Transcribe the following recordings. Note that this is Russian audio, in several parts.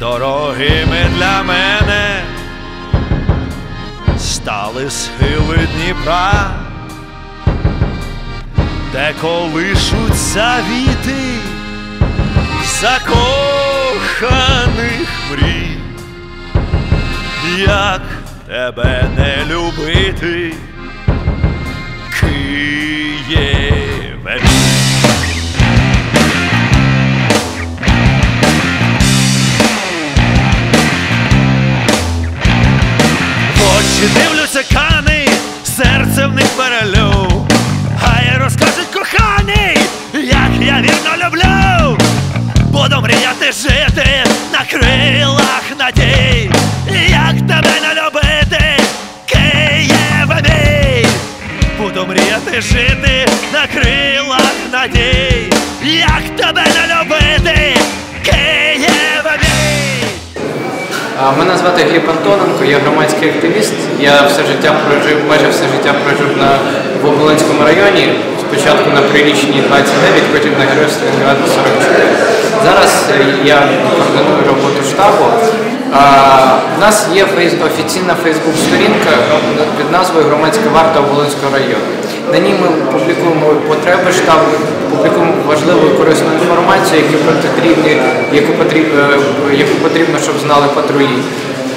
Дорогими для мене. Стали схили Дніпра, де колишуться віти закоханих мрій, як тебе не любити, В дивлюся кани, серце в них перелю. Я розкажуть коханий, як я вірно люблю. Буду мріяти жити на крилах надій, як тебе не любити, Києве мій. Буду мріяти жити на крилах надій, як тебе не любити, Києве мій. А, Мене звати Гліб Антоненко, я громадський активіст. Я все життя прожив, майже все життя прожив на в Оболонському районі. Спочатку на Прирічній 29, потім на Героїв Сталінграду 44. Зараз я координую роботу штабу. У нас є офіційна фейсбук-сторінка під назвою Громадська варта Оболонського району. На ній ми публікуємо потреби штабу, публікуємо важливу і корисну інформацію, які потрібні, яку потрібно, яку потрібно, щоб знали патрулі.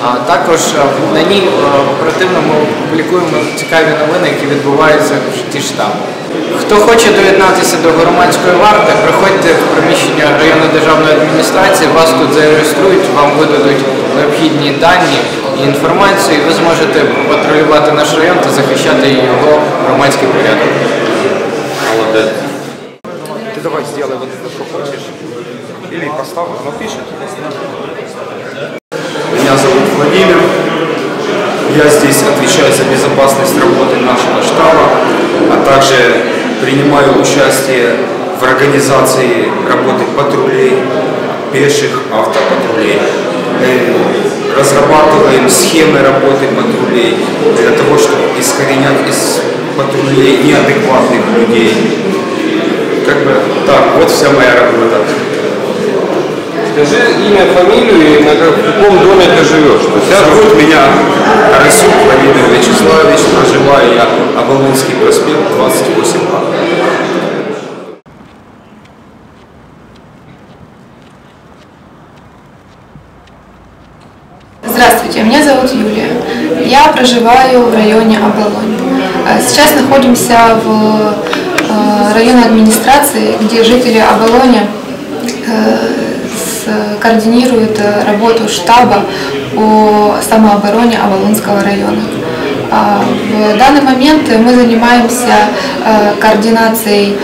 А також е, на ній е, оперативно ми публікуємо цікаві новини, які відбуваються в житті штабу. Хто хоче доєднатися до громадської варти, приходьте в приміщення районної державної адміністрації, вас тут зареєструють, вам видадуть необхідні дані інформацію, і ви зможете патрулювати наш район та захищати його громадський порядок. Молодец. Ты давай сделай вот это, что хочешь. Или поставь, оно пишет. Меня зовут Владимир. Я здесь отвечаю за безопасность работы нашего штаба, а также принимаю участие в организации работы патрулей, пеших автопатрулей. Разрабатываем схемы работы патрулей для того, чтобы искоренять из патрулей неадекватных людей. Как бы так, вот вся моя работа. Скажи имя, фамилию и на каком доме ты живешь. Зовут меня Карасюк Владимир Вячеславович, проживаю я Оболонский проспект 28А. Здравствуйте, меня зовут Юлия. Я проживаю в районе Оболонь. Э, Сейчас находимся в э, районной администрации, где жители Оболоня э, координируют работу штаба по самообороне Оболонского района. А, В данный момент мы занимаемся координацией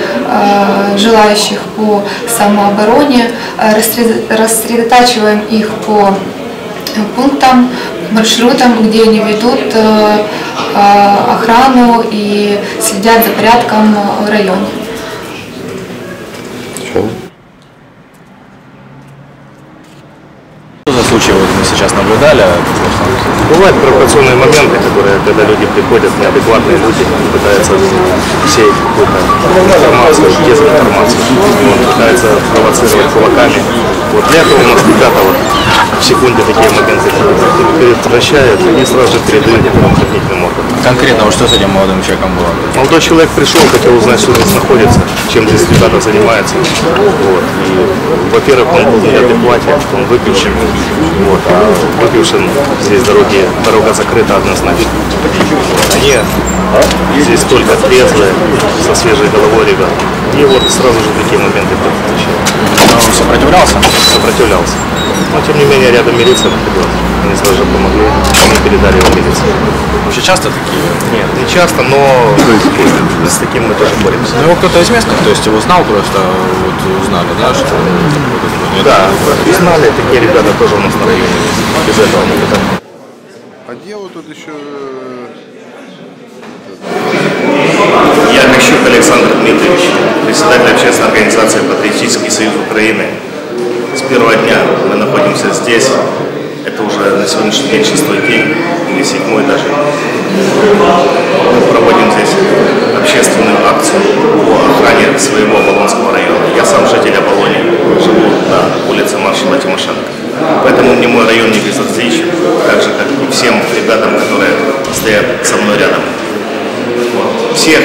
желающих по самообороне, рассред- рассредотачиваем их по пунктам, маршрутам, где они ведут э, э, охрану и следят за порядком в районе. Что за случаи вот мы сейчас наблюдали? Бывают провокационные моменты, которые, когда люди приходят, неадекватные люди, пытаются сеять какую-то информацию, дезинформацию. Он пытается провоцировать кулаками. Вот для этого у нас ребята вот в секунде такие моменты предотвращают и сразу же передают правоохранительным органам. Конкретно, вот что с этим молодым человеком было? Молодой человек пришел, хотел узнать, что здесь находится, чем здесь ребята занимаются. Вот. И, во-первых, он был неадеквате, он выпившим. Вот. А выпившим здесь дороги, дорога закрыта однозначно. Они здесь только трезвые, со свежей головой ребят. И вот сразу же такие моменты предотвращают. Он сопротивлялся? Сопротивлялся. Но тем не менее рядом милиция находилась. Они сразу же помогли, они передали его милиции. Вообще часто такие? Нет, не часто, но с таким мы тоже боремся. Ну, его кто-то из местных, то есть его знал просто, вот узнали, да, что нет? Да, знали, такие ребята тоже у нас на районе есть. Без этого никуда. А дело тут еще Я Мещук Александр Дмитриевич, председатель общественной организации «Патриотический союз Украины». С первого дня мы находимся здесь. Это уже на сегодняшний день шестой день или седьмой даже. Мы проводим здесь общественную акцию по охране своего Оболонского района. Я сам житель Оболони, живу на улице маршала Тимошенко. Поэтому мне мой район не безразличен, так же, как и всем ребятам, которые стоят со мной рядом. Всех,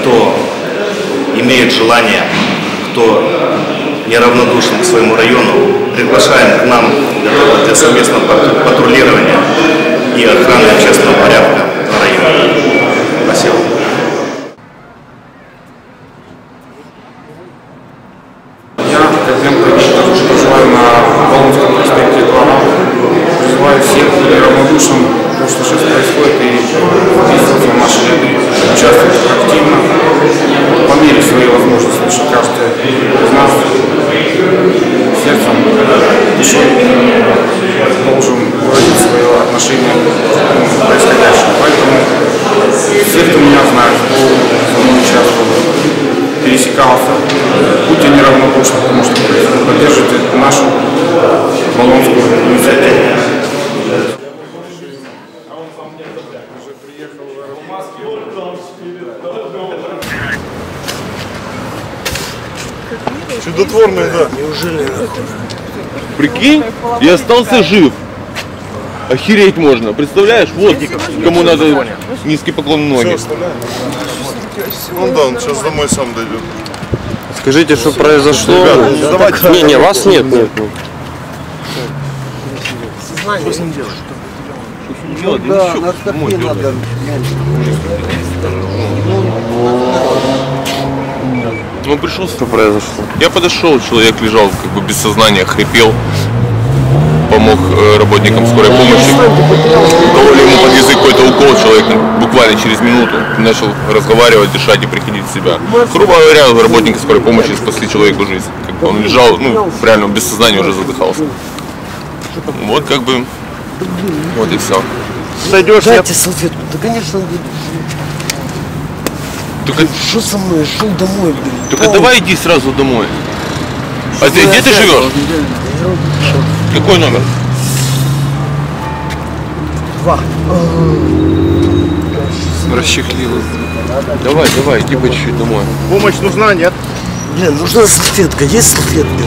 кто имеет желание, кто неравнодушен к своему району, приглашаем к нам для, совместного пат- патрулирования и охраны общественного порядка в районе. Спасибо. Я, Козленко, проживаю на Болонском проспекте 2. Призываю всех неравнодушным к тому, что сейчас происходит, и действовать в наши ряды, участвовать активно, по мере своей возможности, потому что каждый из нас сердцем, душой должен выразить свое отношение к происходящему. Поэтому все, кто меня знает, кто со мной участвовал, пересекался, будьте неравнодушны, потому что поддержите нашу Болонскую инициативу. Чудотворный, да. Прикинь, я остался жив. Охереть можно. Представляешь, вот кому надо низкий поклон ноги. Ну да, он сейчас домой сам дойдет. Скажите, что произошло? Ребята, ну. Не, не, вас нет, нет. нет. Он пришел, что произошло? Я подошел, человек лежал как бы без сознания, хрипел. Помог э, работникам скорой помощи. Кололи ему под язык какой-то укол, человек буквально через минуту начал разговаривать, дышать и приходить в себя. Грубо говоря, работники скорой помощи спасли человеку жизнь. Как бы он лежал, ну, реально без сознания уже задыхался. Вот как бы, вот и все. Сойдешь, Дайте салфетку. Да, конечно, Только, что со мной? Шел домой, блин. только давай иди сразу домой. А ты где ты живешь? Какой номер? Два. Расчехлило. Давай, давай, иди по чуть-чуть домой. Помощь нужна, нет? Блин, нужна салфетка. Есть салфетка?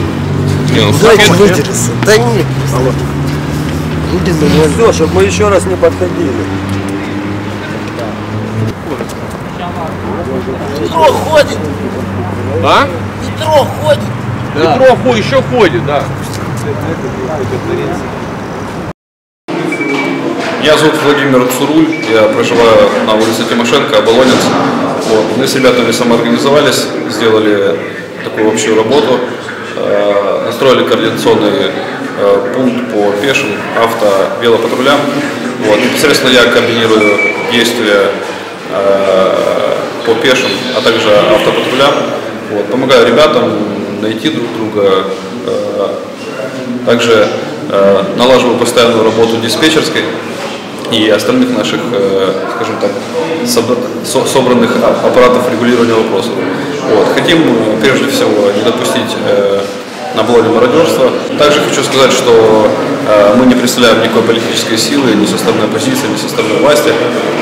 Не, ну Дайте вытереться. Да нет. Нормально. Все, чтобы мы еще раз не подходили. Метро ходит. А? Метро ходит. Метро хо- еще ходит, да. Меня зовут Владимир Цуруль, я проживаю на улице Тимошенко, Оболонец. Вот. Мы с ребятами самоорганизовались, сделали такую общую работу, настроили координационный э, пункт по пешим авто велопатрулям. Вот. Непосредственно я координирую действия э, по пешим, а также автопатрулям. Вот. Помогаю ребятам найти друг друга, э, также э, налаживаю постоянную работу диспетчерской и остальных наших, э, скажем так, собра- со- собранных аппаратов регулирования вопросов. Вот. Хотим прежде всего не допустить э, на блоге мародерства. Также хочу сказать, что э, мы не представляем никакой политической силы ни со стороны оппозиции, ни со стороны власти.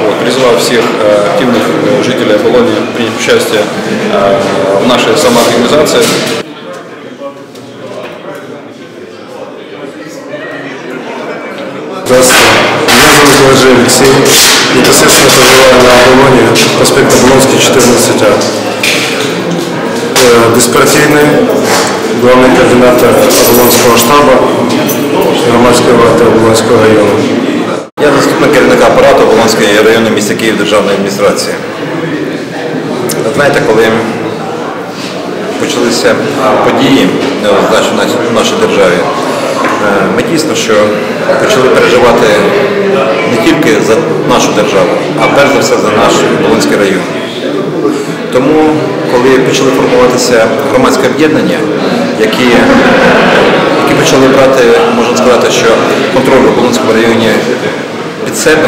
Вот. Призываю всех э, активных э, жителей Болони принять участие э, в нашей самоорганизации. Здравствуйте. Меня зовут Лажи Алексей. Непосредственно проживаю на Оболоне, проспект Оболонский, 14А. Э, Беспартийный, главный координатор Оболонского штаба, громадської варти Оболонського району. Я заступник керівника апарату Волонської районної міста Київ державної адміністрації. Ви Знаєте, коли почалися події неоднозначно в нашій державі, е, ми дійсно що почали переживати не тільки за нашу державу, а перш за все за наш Волинський район. Тому, коли почали формуватися громадське об'єднання, які, які почали брати, можна сказати, що контроль у Волинському районі під себе,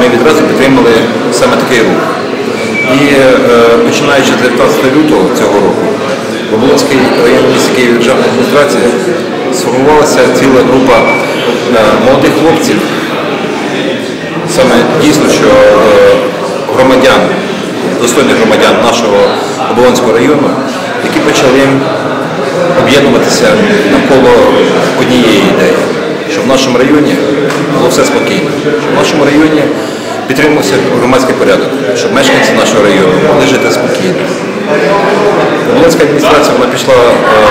ми відразу підтримали саме такий рух. І е, починаючи з 19 лютого цього року, в Оболонській районній Київ державної адміністрації сформувалася ціла група е, молодих хлопців, саме дійсно, що е, громадян, достойних громадян нашого Оболонського району, які почали об'єднуватися навколо однієї ідеї, щоб в нашому районі було все спокійно, щоб в нашому районі підтримувався громадський порядок, щоб мешканці нашого району могли жити спокійно. Волинська адміністрація вона пішла е,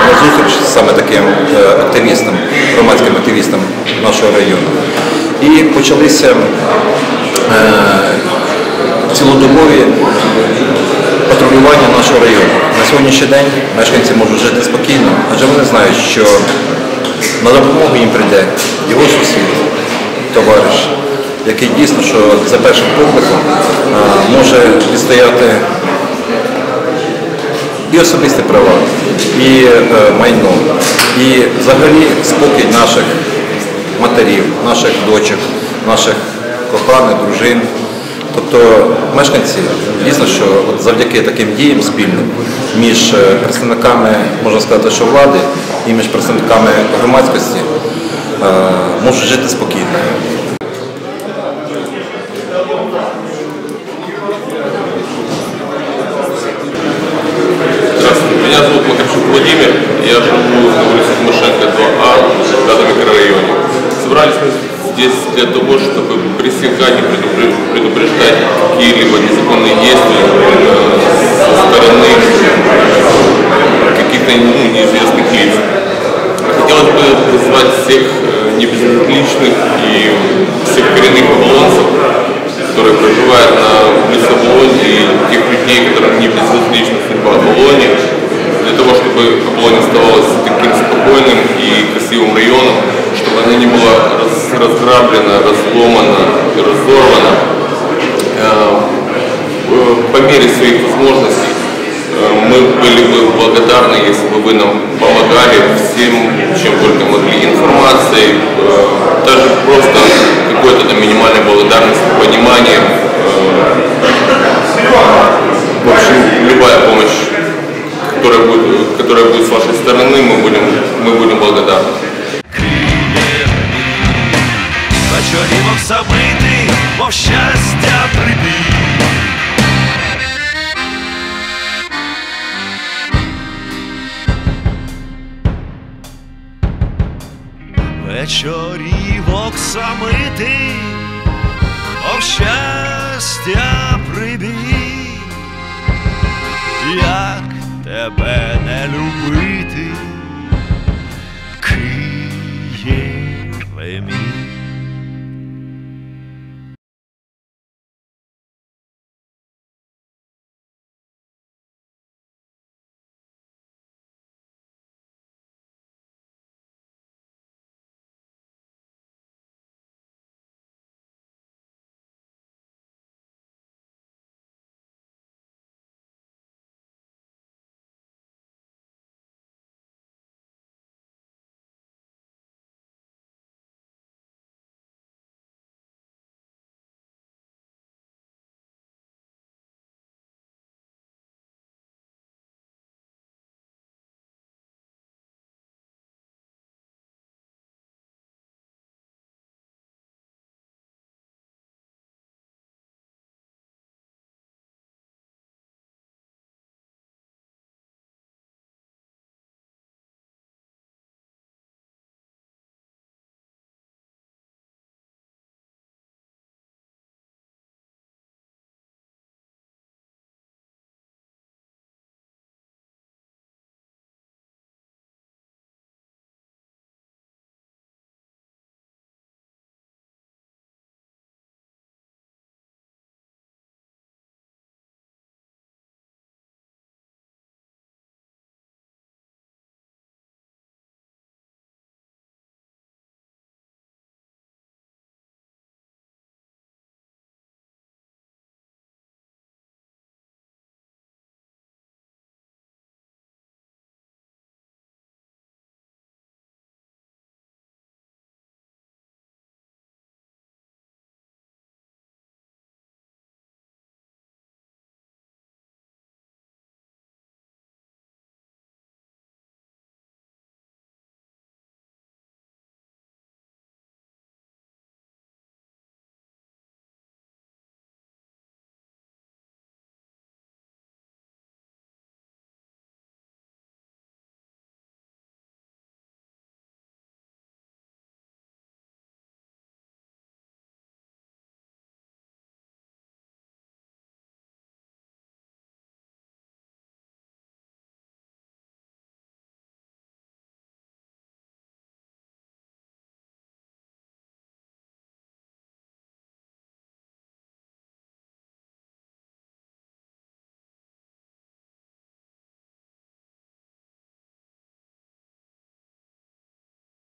на зустріч саме таким е, активістам, громадським активістам нашого району. І почалися цілодобові патрулювання нашого району. На сьогоднішній день мешканці можуть жити спокійно, адже вони знають, що на допомогу їм прийде його сусід, товариш, який дійсно, що за першим покликом може відстояти і особисті права, і е, майно, і взагалі спокій наших матерів, наших дочок, наших коханих, дружин. Тобто мешканці дійсно, що от завдяки таким діям спільним між е, представниками, можна сказати, що влади і між представниками громадськості е, можуть жити спокійно. Меня зовут Макарчук Владимир, я живу на улице Тимошенко 2А, в пятом микрорайоне. Собрались мы здесь для того, чтобы при предупре- предупреждать какие-либо незаконные действия э, со стороны каких-то ну, неизвестных лиц. Хотелось бы вызвать всех э, небезразличных и всех коренных оболонцев, которые проживают на улице Оболонь, и тех людей, которым не безразлична судьба Оболони, для того, чтобы Оболонь оставалась таким спокойным и красивым районом, чтобы она не была раз- разграблена, разломана, разорвана. Э, э, По мере своих возможностей э, мы были бы благодарны, если бы вы нам помогали всем, чем только могли, информацией, э, даже просто какой-то там минимальной благодарностью, пониманием. э, В общем, любая помощь, которая будет, которая будет с вашей стороны, мы будем, мы будем благодарны. Вечорівок забитий, мов щастя. вечорів оксамити, о щастя прибій, як тебе не любити, Києве мій.